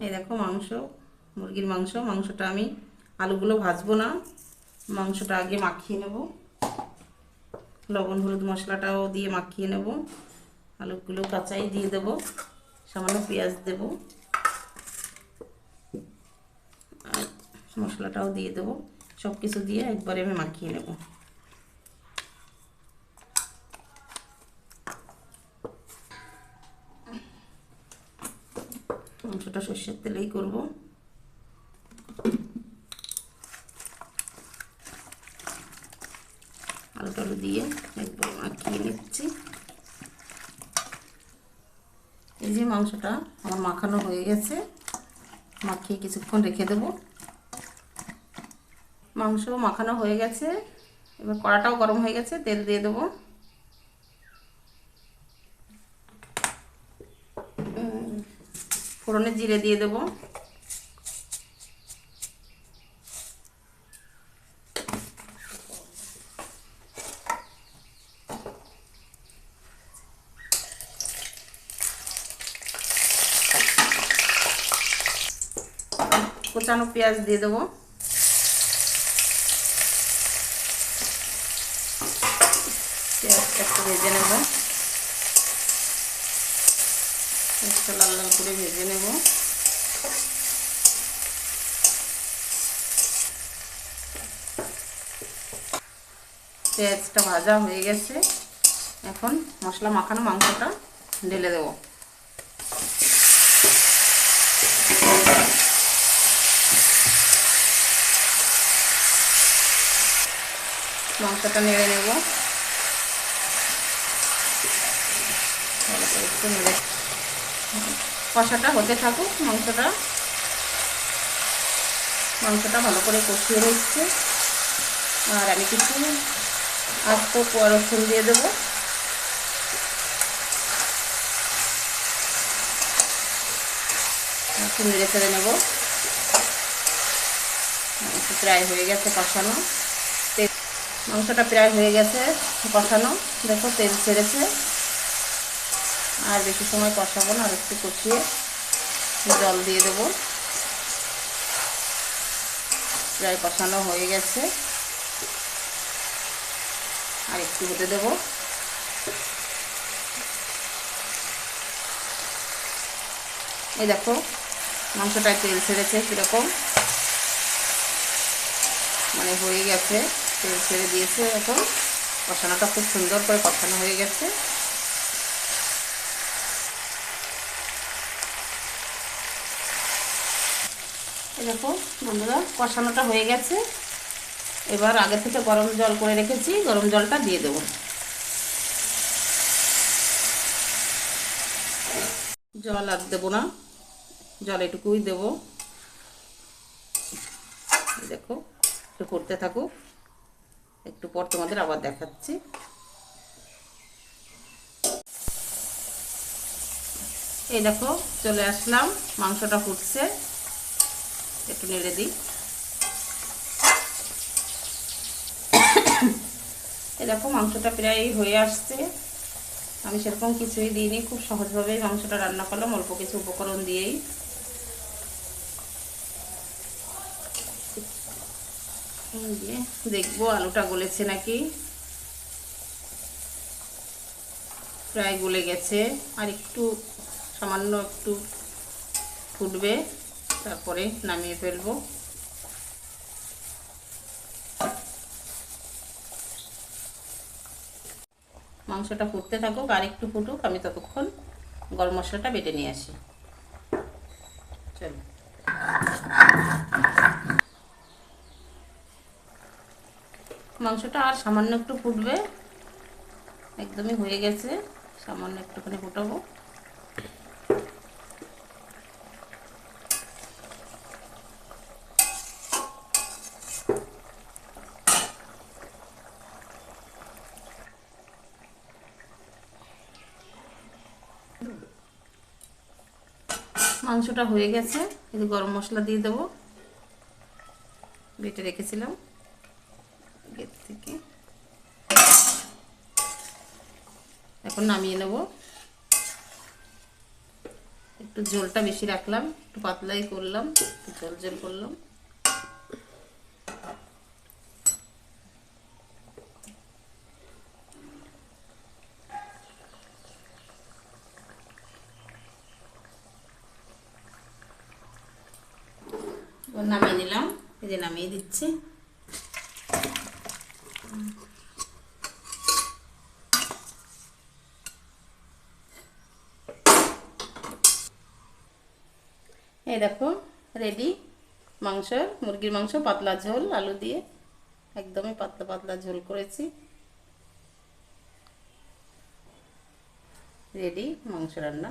এই দেখো মাংস, মুরগির মাংস। মাংসটা আমি আলুগুলো ভাজবো না। মাংসটা আগে মাখিয়ে নেব। লবণ, হলুদ মশলাটাও দিয়ে মাখিয়ে নেব। আলুগুলো কাঁচাই দিয়ে দেব। সামান্য পেঁয়াজ দেব। আর মশলাটাও দিয়ে দেবো। সব কিছু দিয়ে একবারে আমি মাখিয়ে নেব মাংসটা সর্ষের তেলেই করব। আলু টালু দিয়ে একদম মাখিয়ে নিচ্ছি। এই যে মাংসটা আমার মাখানো হয়ে গেছে, মাখিয়ে কিছুক্ষণ রেখে দেব। মাংস মাখানো হয়ে গেছে, এবার কড়াটাও গরম হয়ে গেছে, তেল দিয়ে দেবো। ফোড়নে জিরে দিয়ে দেবো। কোচানো পেঁয়াজ দিয়ে দেবো। পেঁয়াজটা একটু ভেজে নেব। পেঁয়াজটা লাল লাল করে ভেজে নেব। পেঁয়াজটা ভাজা হয়ে গেছে। এখন মশলা মাখানো মাংসটা ঢেলে দেবো। মাংসটা নেড়ে নেব। একটু নেড়ে কষাটা হতে থাকুক, মাংসটা। মাংসটা ভালো করে কষিয়ে রয়েছে আর আমি কিছু আস্ত রসুন দিয়ে দেবো। একটু নেড়ে চেড়ে নেব। প্রায় হয়ে গেছে কষানো। মাংসটা প্রায় হয়ে গেছে কষানো। দেখো তেল ছেড়েছে। আর বেশি সময় কষাবো না, আর একটু কষিয়ে জল দিয়ে দেবো। প্রায় কষানো হয়ে গেছে। আর একটু হতে দেবো। এই দেখো, মাংসটায় তেল ছেড়েছে কীরকম। মানে হয়ে গেছে, তেল ছেড়ে দিয়েছে এখন। কষানোটা খুব সুন্দর করে কষানো হয়ে গেছে। দেখো বন্ধুরা। কষানোটা হয়ে গেছে। এবার আগে থেকে গরম জল করে রেখেছি, গরম জলটা দিয়ে দেবো। জল আর দেবো না, জল এটুকুই দেবো। দেখো, একটু করতে থাকুক। একটু পর তোমাদের আবার দেখাচ্ছি। এই দেখো, চলে আসলাম, মাংসটা ফুটছে। একটু নেড়ে দিই। দেখো, মাংসটা প্রায় হয়ে আসছে। আমি সেরকম কিছুই দিইনি, খুব সহজভাবেই মাংসটা রান্না করলাম, অল্প কিছু উপকরণ দিয়েই। দেখব আলুটা গলেছে নাকি? প্রায় গলে গেছে, আর একটু সামান্য একটু ফুটবে। তারপরে নামিয়ে ফেলব। মাংসটা ফুটতে থাকুক, আর একটু ফুটুক, আমি ততক্ষণ গরম মশলাটা বেটে নিয়ে আসি। চলো। মাংসটা আর সামান্য একটু ফুটবে, একদমই হয়ে গেছে, সামান্য একটুখানি ফুটাবো। মাংসটা হয়ে গেছে। এই গরম মশলা দিয়ে দেবো। বেটে রেখেছিলাম। গেট থেকে। এখন নামিয়ে নেব। একটু জলটা বেশি রাখলাম। একটু পাতলাই করলাম। জল ঝোল করলাম। এবার নামিয়ে নিলাম। এই যে নামিয়ে দিচ্ছি। এই দেখো রেডি মাংস, মুরগির মাংস, পাতলা ঝোল, আলু দিয়ে একদমই পাতলা পাতলা ঝোল করেছি। রেডি মাংস রান্না।